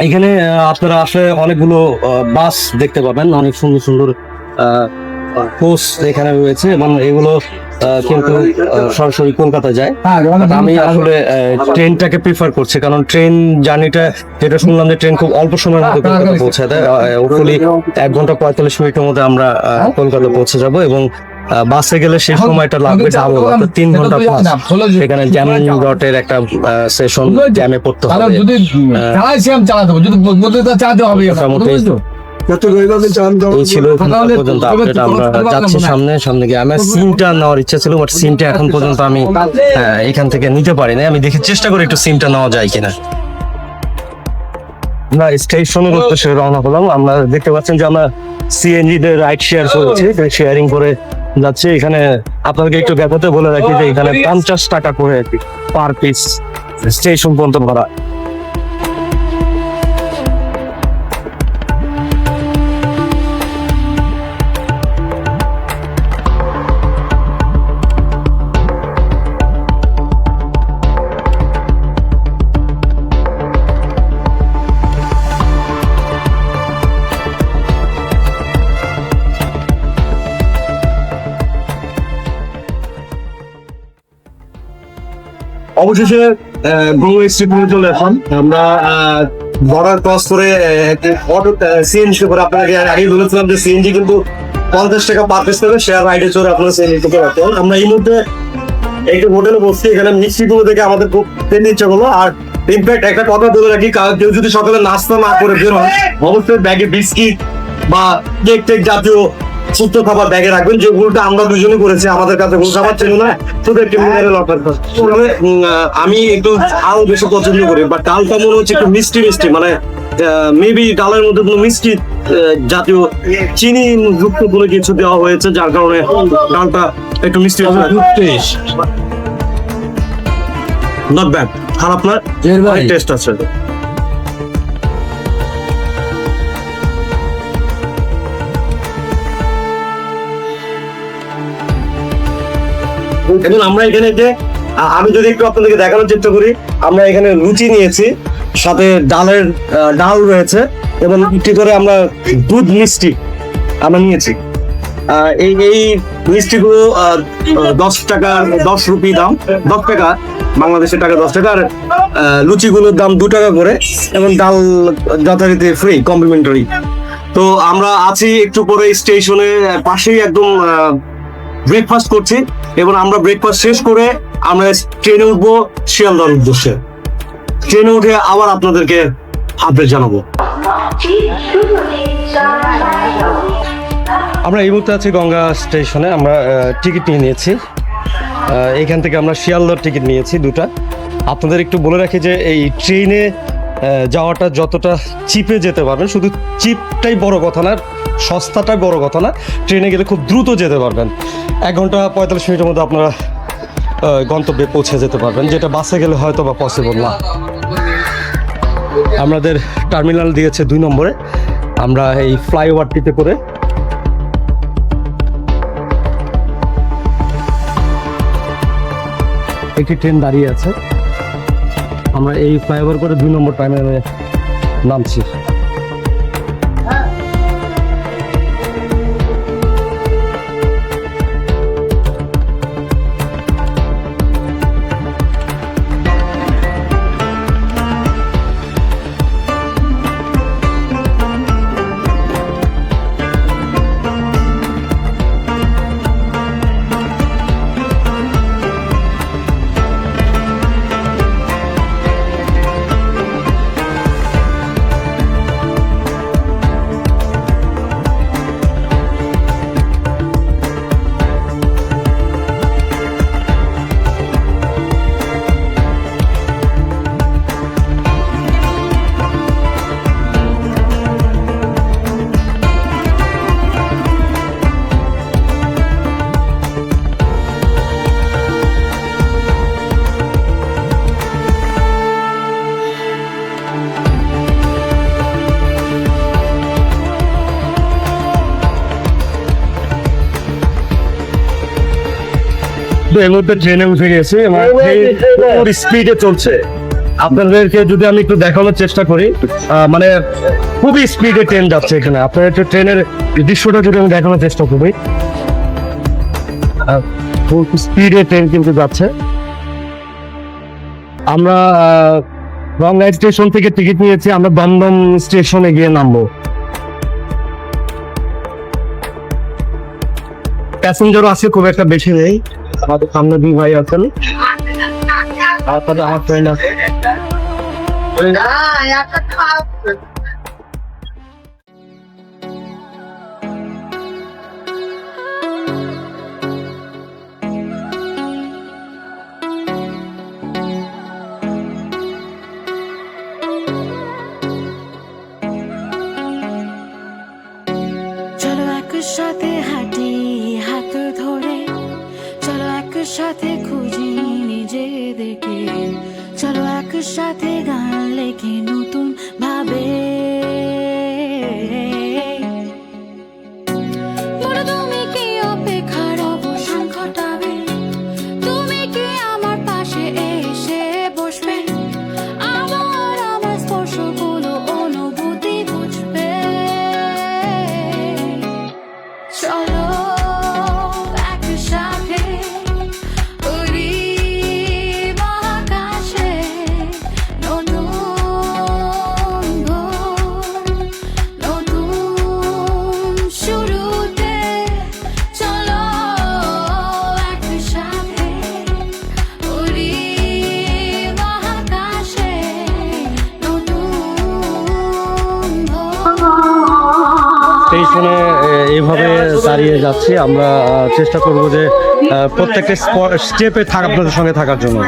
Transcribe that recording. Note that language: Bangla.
এখানে আপনারা আসলে অনেকগুলো বাস দেখতে পাবেন। অনেক সুন্দর সুন্দর কোর্স এখানে রয়েছে এবং এগুলো কিন্তু সরাসরি কলকাতা যায়। আমি আসলে আহ, ট্রেনটাকে প্রিফার করছি কারণ ট্রেন জার্নিটা যেটা শুনলাম যে ট্রেন খুব অল্প সময়ের মধ্যে কলকাতা পৌঁছে দেয়। হোপফুলি এক ঘণ্টা পঁয়তাল্লিশ মিনিটের মধ্যে আমরা কলকাতা পৌঁছে যাব এবং বাসে গেলে সেই সময়টা লাগবে যাব তিন ঘণ্টা প্লাস সেখানে জ্যাম একটা সেশন জ্যামে পড়তে হবে। যদি চালাতে হবে যদি বলতে তো চালাতে হবে মোটামুটি ছিল পর্যন্ত আমরা যাচ্ছি সামনে সামনে গিয়ে। আমার সিমটা নেওয়ার ইচ্ছা ছিল বাট সিমটা এখন পর্যন্ত আমি এখান থেকে নিতে পারি না আমি দেখি চেষ্টা করি একটু সিমটা নেওয়া যায় কিনা। না স্টেশনের উদ্দেশ্যে রওনা হলাম। আমরা দেখতে পাচ্ছেন যে আমরা সিএনজি তে রাইড শেয়ার করেছি শেয়ারিং করে যাচ্ছে। এখানে আপনাদেরকে একটু ব্যাপারে বলে রাখি যে এখানে পঞ্চাশ টাকা করে পার পিস স্টেশন পর্যন্ত ভাড়া। অবশেষে চলে আমরা বর্ডার ক্রস করে অটো সিএনজি করে আপনাকে আগে বলেছিলাম যে সিএনজি কিন্তু পঞ্চাশ টাকা পার পিস শেয়ার রাইডে চড়ে আপনারা সিএনজি করতে পারতেন আমরা এই মুহূর্তে একটু হোটেলে বসছি, এখানে মিষ্টিগুলো দেখে আমাদের খুব হলো আর ইনফ্যাক্ট একটা কথা বলে রাখি কেউ যদি সকালে নাস্তা না করে বের হয়, অবশ্যই ব্যাগে বিস্কিট বা কেক টেক জাতীয় সুস্থ খাবার ব্যাগে রাখবেন যে ভুলটা আমরা দুজনে করেছি আমাদের কাছে ভুল খাবার ছিল না শুধু একটি মিনারেল ওয়াটার তবে আমি একটু ঝাল বেশি পছন্দ করি বাট ডালটা মনে হচ্ছে একটু মিষ্টি মিষ্টি মানে মেবি ডালের মধ্যে কোনো মিষ্টি জাতীয় চিনি যুক্ত কোনো কিছু দেওয়া হয়েছে যার কারণে ডালটা একটু মিষ্টি নট ব্যাড খারাপ না টেস্ট আছে। এবং আমরা এখানে যে আমি যদি একটু আপনাদেরকে দেখানোর চেষ্টা করি, আমরা এখানে লুচি নিয়েছি, সাথে ডালের ডাল রয়েছে এবং একটি করে আমরা দুধ মিষ্টি আমরা নিয়েছি। এই এই মিষ্টিগুলো দশ টাকা, দশ রুপি দাম, দশ টাকা, বাংলাদেশের টাকা দশ টাকা, আর লুচিগুলোর দাম দু টাকা করে এবং ডাল যথারীতি ফ্রি কমপ্লিমেন্টারি তো আমরা আছি একটু পরে স্টেশনে পাশেই একদম ব্রেকফাস্ট করছি। এবং আমরা ব্রেকফাস্ট শেষ করে আমরা ট্রেনে উঠবো শিয়ালদার উদ্দেশ্যে। ট্রেনে উঠে আবার আপনাদেরকে আপডেট জানাব। আমরা এই মুহূর্তে আছি গঙ্গা স্টেশনে, আমরা টিকিট নিয়ে নিয়েছি। এখান থেকে আমরা শিয়ালদর টিকিট নিয়েছি দুটা। আপনাদের একটু বলে রাখি যে এই ট্রেনে যাওয়াটা যতটা চিপে যেতে পারবেন, শুধু চিপটাই বড় কথা না, সস্তাটাই বড় কথা না, ট্রেনে গেলে খুব দ্রুত যেতে পারবেন। এক ঘণ্টা পঁয়তাল্লিশ মিনিটের মধ্যে আপনারা গন্তব্যে পৌঁছে যেতে পারবেন, যেটা বাসে গেলে হয়তো বা পসিবল না। আমাদের টার্মিনাল দিয়েছে দুই নম্বরে, আমরা এই ফ্লাইওভারটিতে করে একটি ট্রেন দাঁড়িয়ে আছে। আমরা এই ফ্লাইওভার করে দুই নম্বর টার্মিনালে নামছি। তো এই মুহূর্তে ট্রেনে উঠে গেছি এবং স্পিডে চলছে। আপনাদেরকে যদি আমি একটু দেখানোর চেষ্টা করি মানে খুবই স্পিডে ট্রেন যাচ্ছে এখানে। আপনার একটু ট্রেনের দৃশ্যটা যদি আমি দেখানোর চেষ্টা করি। খুব স্পিডে ট্রেন কিন্তু যাচ্ছে। আমরা রংলাইট স্টেশন থেকে টিকিট নিয়েছি আমরা দমদম স্টেশনে গিয়ে নামবো। প্যাসেঞ্জারও আছে খুব একটা বেশি নেই। আমাদের সামনে দুই ভাই আছেন। আর সাথে আমার ফ্রেন্ড আছে। একসাথে হাঁটি। একসাথে খুঁজি নিজেদেরকে। চলো একসাথে গান লেখে। ভোর। এভাবে এইভাবে দাঁড়িয়ে যাচ্ছি আমরা চেষ্টা করব যে প্রত্যেকটা স্টেপে থাকার আপনাদের সঙ্গে থাকার জন্য